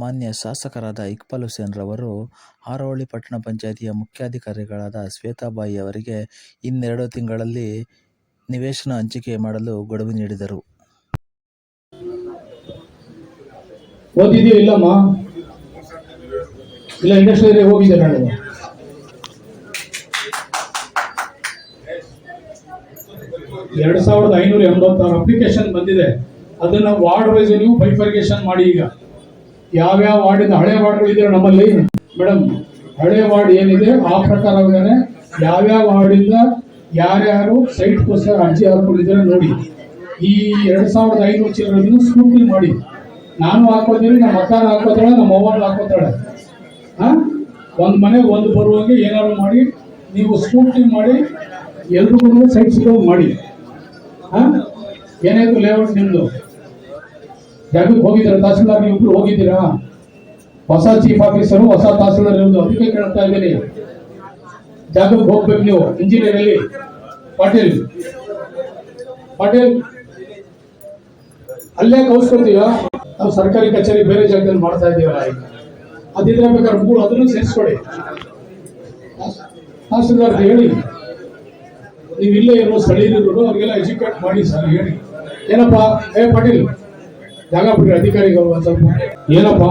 ಮಾನ್ಯ ಶಾಸಕರಾದ ಇಕ್ಬಾಲ್ ಹುಸೇನ್ ರವರು ಹಾರೋಹಳ್ಳಿ ಪಟ್ಟಣ ಪಂಚಾಯಿತಿಯ ಮುಖ್ಯಾಧಿಕಾರಿಗಳಾದ ಶ್ವೇತಾಬಾಯಿ ಅವರಿಗೆ ಇನ್ನೆರಡು ತಿಂಗಳಲ್ಲಿ ನಿವೇಶನ ಹಂಚಿಕೆ ಮಾಡಲು ಗಡುವು ನೀಡಿದರು. ಓದಿದ್ಯೋ ಇಲ್ಲ ಎರಡ್ ಸಾವಿರದ ಐನೂರ ಎಂಬತ್ತಾರು ಅಪ್ಲಿಕೇಶನ್ ಬಂದಿದೆ. ಅದನ್ನ ವಾರ್ಡ್ ವೈಸ್ ನೀವು ಬೈಫರ್ಗೇಷನ್ ಮಾಡಿ ಈಗ. ಯಾವ್ಯಾವ ವಾರ್ಡಿಂದ ಹಳೆ ವಾರ್ಡ್ಗಳು ಇದೆ ನಮ್ಮಲ್ಲಿ? ಮೇಡಮ್, ಹಳೆ ವಾರ್ಡ್ ಏನಿದೆ, ಆ ಪ್ರಕಾರವಾಗನೆ ಯಾವ್ಯಾವ ವಾರ್ಡಿಂದ ಯಾರ್ಯಾರು ಸೈಟ್ಗೋಸ್ಕರ ಅರ್ಜಿ ಹಾಕೊಂಡಿದ್ದಾರೆ ನೋಡಿ. ಈ ಎರಡು ಸಾವಿರದ ಐನೂರು ಚಿಲ್ಲರನ್ನು ಸ್ಕೂಟಿ ಮಾಡಿ. ನಾನು ಹಾಕೋತೀನಿ ನಮ್ಮ ಅಕ್ಕ ಹಾಕೋತಾಳೆ ನಮ್ಮ ಅವ್ವನ ಹಾಕೋತಾಳೆ ಹಾಂ ಒಂದು ಮನೆ, ಒಂದು ಬರುವಂಗೆ ಏನಾದ್ರು ಮಾಡಿ, ನೀವು ಸ್ಕೂಟಿ ಮಾಡಿ, ಎಲ್ರಿಗೂ ಸೈಟ್ ಸಿಗೋ ಮಾಡಿ. ಹಾ ಏನಾಯ್ತು ಲೇಔಟ್ ನಿಮ್ದು? ಜಾಗಕ್ಕೆ ಹೋಗಿದ್ದೀರಾ? ತಹಸೀಲ್ದಾರ್ ನೀವು ಹೋಗಿದ್ದೀರಾ? ಹೊಸ ಚೀಫ್ ಆಫೀಸರು ಹೊಸ ತಹಸೀಲ್ದಾರ್ ಇರೋದು ಅದಕ್ಕೆ ಕೇಳ್ತಾ ಇದ್ದೀನಿ. ಜಾಗಕ್ಕೆ ಹೋಗ್ಬೇಕು ನೀವು ಇಂಜಿನಿಯರ್ ಅಲ್ಲಿ. ಪಾಟೀಲ್ ಪಾಟೀಲ್, ಅಲ್ಲೇ ಕೌಸ್ಕೊತೀವ ನಾವು ಸರ್ಕಾರಿ ಕಚೇರಿ ಬೇರೆ ಜಾಗದಲ್ಲಿ ಮಾಡ್ತಾ ಇದೀವಲ್ಲ ಈಗ. ಅದಿದ್ರೆ ಬೇಕಾದ್ರೆ ಮೂರು ಅದನ್ನು ಸೇರಿಸ್ಕೊಡಿ. ತಹಸೀಲ್ದಾರ್ ಹೇಳಿ. ನೀವು ಇಲ್ಲೇ ಇರೋ ಸ್ಥಳೀಯರು ಅವ್ರಿಗೆಲ್ಲ ಎಜುಕೇಟ್ ಮಾಡಿ ಸರ್, ಹೇಳಿ. ಏನಪ್ಪ? ಏ ಪಾಟೀಲ್ ಜಾಗ ಬಿಡ್ರಿ ಅಧಿಕಾರಿಗಳು ಒಂದ್ ಏನಪ್ಪ?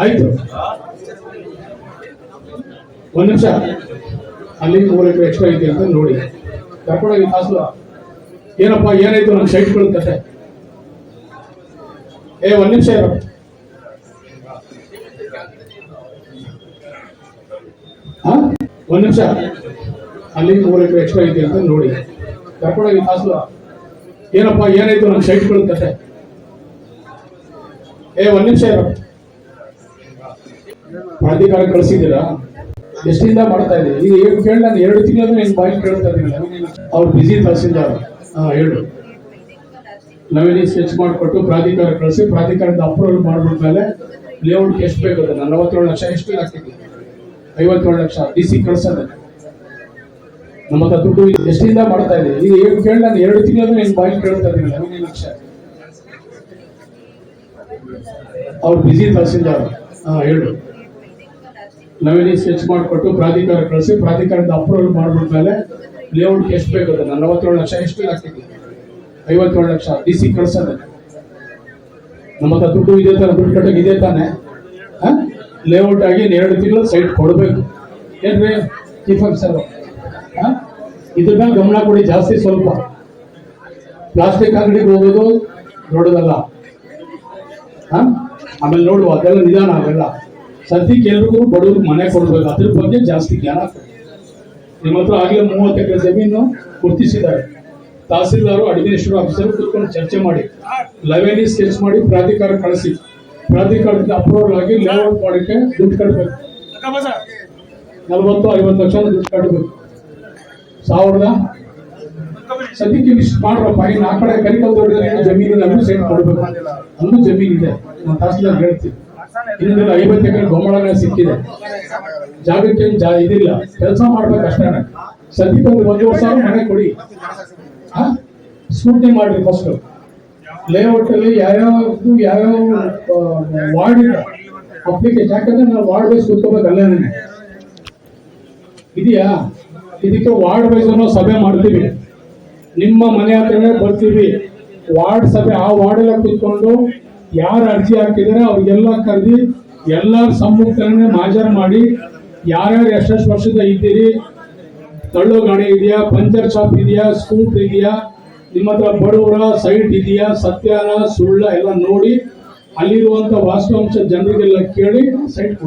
ಆಯ್ತು. ಒಂದ್ ನಿಮಿಷ. ಅಲ್ಲಿ ಮೂರು ಎಕರೆ ಎಕ್ಸ್ಟ್ರಾ ಐತಿ ಅಂತ ನೋಡಿ. ಕರ್ಕೊಂಡೋಗಿ ಕಾಸು ಏನಪ್ಪ, ಏನಾಯ್ತು? ನನ್ನ ಸೈಟ್ ಕತೆ. ಏ, ಒಂದ್ ನಿಮಿಷ ಇರೋ. ಒಂದ್ ನಿಮಿಷ. ಅಲ್ಲಿ ಮೂರು ಎಕರೆ ಎಕ್ಸ್ಟ್ರಾ ಐತಿ ಅಂತ ನೋಡಿ. ಕರ್ಕೊಂಡೋಗಿ ಕಾಸು ಏನಪ್ಪ, ಏನಾಯ್ತು? ನನ್ನ ಸೈಟ್ ಕತೆ. ಏ, ಒಂದ್ ನಿಮಿಷ ಪ್ರಾಧಿಕಾರ ಕಳಿಸಿದ್ದೀರಾ? ಎಷ್ಟಿಂದ ಮಾಡ್ತಾ ಇದ್ದೀವಿ ಈಗ ಏನು ಕೇಳಿ ನಾನು ಎರಡು ತಿಂಗಳು ನಿನ್ ಬಾಯಿ ಕೇಳ್ತಾ ಇದ್ದೀನಿ. ಅವ್ರು ಬಿಸಿ ತಹಸೀಲ್ದಾರ್. ಹಾ, ಹೇಳು. ನಾವೇನಿ ಸ್ಕೆಚ್ ಮಾಡಿಕೊಟ್ಟು ಪ್ರಾಧಿಕಾರ ಕಳಿಸಿ ಪ್ರಾಧಿಕಾರದ ಅಪ್ರೂವಲ್ ಮಾಡ್ಬಿಟ್ಮೇಲೆ ಲೇಔಟ್ ಎಷ್ಟು ಬೇಕು ಅದನ್ನ? ನಲವತ್ತೇಳು ಲಕ್ಷ, ಎಷ್ಟು ಆಗ್ತಿದೆ ಐವತ್ತೇಳು ಲಕ್ಷ ಡಿ ಸಿ ಕಳ್ಸೋದೆ. ನಮ್ಮ ಹತ್ರ ದುಡ್ಡು ಎಷ್ಟಿಂದ ಮಾಡ್ತಾ ಇದ್ದೀವಿ ಈಗ ಏನು ಕೇಳಿ ನಾನು ಎರಡು ತಿಂಗಳು ನಿನ್ ಬಾಯಿ ಕೇಳ್ತಾ ಇದ್ದೀನಿ. ಲಕ್ಷ. ಅವ್ರು ಬಿಸಿ ತಹಸೀಲ್ದಾರ್ ಹೇಳು. ನಾವೇನಿ ಸ್ಕೆಚ್ ಮಾಡಿಕೊಟ್ಟು ಪ್ರಾಧಿಕಾರ ಕಳಿಸಿ ಪ್ರಾಧಿಕಾರದ ಅಪ್ರೂವಲ್ ಮಾಡ್ಬಿಟ್ಮೇಲೆ ಲೇಔಟ್ ಎಷ್ಟು ಬೇಕು ಅದನ್ನ? ನಲವತ್ತೇಳು ಲಕ್ಷ, ಎಷ್ಟು ಆಗ್ತಿದೆ? ಐವತ್ತೇಳು ಲಕ್ಷ ಡಿ ಸಿ ಕಳ್ಸೋದೆ. ನಮ್ಮ ಹತ್ರ ದುಡ್ಡು ಇದೆ ತಾನೆ, ದುಡ್ಡು ಕಟ್ಟಕ್ಕೆ ಇದೆ ತಾನೆ. ಲೇಔಟ್ ಆಗಿ ಎರಡು ತಿಂಗಳು ಸೈಟ್ ಕೊಡಬೇಕು. ಏನ್ರಿ? ಚೀಫ್ ಆಫೀಸರ್ ಮೇಲೆ ಗಮನ ಕೊಡಿ, ಜಾಸ್ತಿ ಸ್ವಲ್ಪ. ಪ್ಲಾಸ್ಟಿಕ್ ಅಂಗಡಿಗೆ ಹೋಗೋದು ದೊಡ್ಡದಲ್ಲ. ಆಮೇಲೆ ನೋಡುವ ಅದೆಲ್ಲ ನಿಧಾನ ಅವೆಲ್ಲ ಸದ್ಯಕ್ಕೆ ಎಲ್ರಿಗೂ ಬಡವ್ರಿಗೆ ಮನೆ ಕೊಡ್ಬೇಕು. ಅದ್ರ ಬಗ್ಗೆ ಜಾಸ್ತಿ ಜ್ಞಾನ ನಿಮ್ಮ ಹತ್ರ ಆಗಲೇ ಮೂವತ್ತು ಎಕರೆ ಜಮೀನು ಗುರುತಿಸಿದ್ದಾರೆ. ತಹಸೀಲ್ದಾರು ಅಡ್ಮಿನಿಸ್ಟ್ರೇಟಿವ್ ಆಫೀಸರ್ ಕೂತ್ಕೊಂಡು ಚರ್ಚೆ ಮಾಡಿ ಲೆವೆನಿ ಸ್ಕೆಚ್ ಮಾಡಿ ಪ್ರಾಧಿಕಾರ ಕಳಿಸಿ. ಪ್ರಾಧಿಕಾರದಿಂದ ಅಪ್ರೂವಲ್ ಆಗಿ ಲೇಔಟ್ ಮಾಡಕ್ಕೆ ದುಡ್ಡು ಕಟ್ಟಬೇಕು ನಲ್ವತ್ತು ಐವತ್ತು ಲಕ್ಷ ದುಡ್ಡು ಕಟ್ಟಬೇಕು ಸಾವಿರದ ಸದ್ಯಕ್ಕೆ ಇಷ್ಟು ಮಾಡ್ರಪ್ಪ ಇನ್ನು ಆ ಕಡೆ ಕರಿಕಲ್ ದೊಡ್ಡ ಜಮೀನಿನ ಅಲ್ಲೂ ಸೈಟ್ ಕೊಡ್ಬೇಕು. ಅಲ್ಲೂ ಜಮೀನ್ ಇದೆ ನಾನು ತಹಸೀಲ್ದಾರ್ ಹೇಳ್ತೀನಿ. ಇಲ್ಲಿ ಐವತ್ತು ಎಕರೆ ಗೊಮ್ಮಳನೆ ಸಿಕ್ಕಿದೆ. ಜಾಗಕ್ಕೆ ಜಾ ಇದಿಲ್ಲ. ಕೆಲಸ ಮಾಡ್ಬೇಕು ಅಷ್ಟೇ ಸದ್ಯಕ್ಕೆ ಒಂದು ಒಂದೂವರೆ ಸಾವಿರ ಮನೆ ಕೊಡಿ. ಸ್ಕೂಟಿ ಮಾಡ್ರಿ ಫಸ್ಟ್ ಲೇಔಟ್ ಅಲ್ಲಿ ಯಾವ್ಯಾವ್ದು ಯಾವ್ಯಾವ ವಾರ್ಡ್ ಇದೆ. ಅಪ್ಲಿಕೇಶನ್ ಯಾಕಂದ್ರೆ ನಾವು ವಾರ್ಡ್ ವೈಸ್ ಕೂತ್ಕೋಬೇಕು ಅಲ್ಲೇನೆ. ಇದೆಯಾ? ಇದಕ್ಕೆ ವಾರ್ಡ್ ವೈಸ್ ಅನ್ನೋ ಸಭೆ ಮಾಡ್ತೀವಿ. ನಿಮ್ಮ ಮನೆ ಹತ್ರನೇ ಬರ್ತೀವಿ. ವಾರ್ಡ್ ಸಭೆ, ಆ ವಾರ್ಡೆಲ್ಲ ಕೂತ್ಕೊಂಡು ಯಾರು ಅರ್ಜಿ ಹಾಕಿದರೆ ಅವ್ರಿಗೆಲ್ಲ ಕರೆದಿ ಎಲ್ಲರ ಸಮ್ಮುಖನೇ ಹಾಜರು ಮಾಡಿ ಯಾರ್ಯಾರು ಎಷ್ಟೆಷ್ಟು ವರ್ಷದ ಇದ್ದೀರಿ? ತಳ್ಳು ಗಾಡಿ ಇದೆಯಾ? ಪಂಚರ್ ಶಾಪ್ ಇದೆಯಾ? ಸ್ಕೂಟ್ ಇದೆಯಾ? ನಿಮ್ಮ ಹತ್ರ ಬಡವರ ಸೈಟ್ ಇದೆಯಾ? ಸತ್ಯನ ಸುಳ್ಳ ಎಲ್ಲ ನೋಡಿ ಅಲ್ಲಿರುವಂತ ವಾಸ್ತವಾಂಶ ಜನರಿಗೆಲ್ಲ ಕೇಳಿ ಸೈಟ್ ಕೊಡೋದು.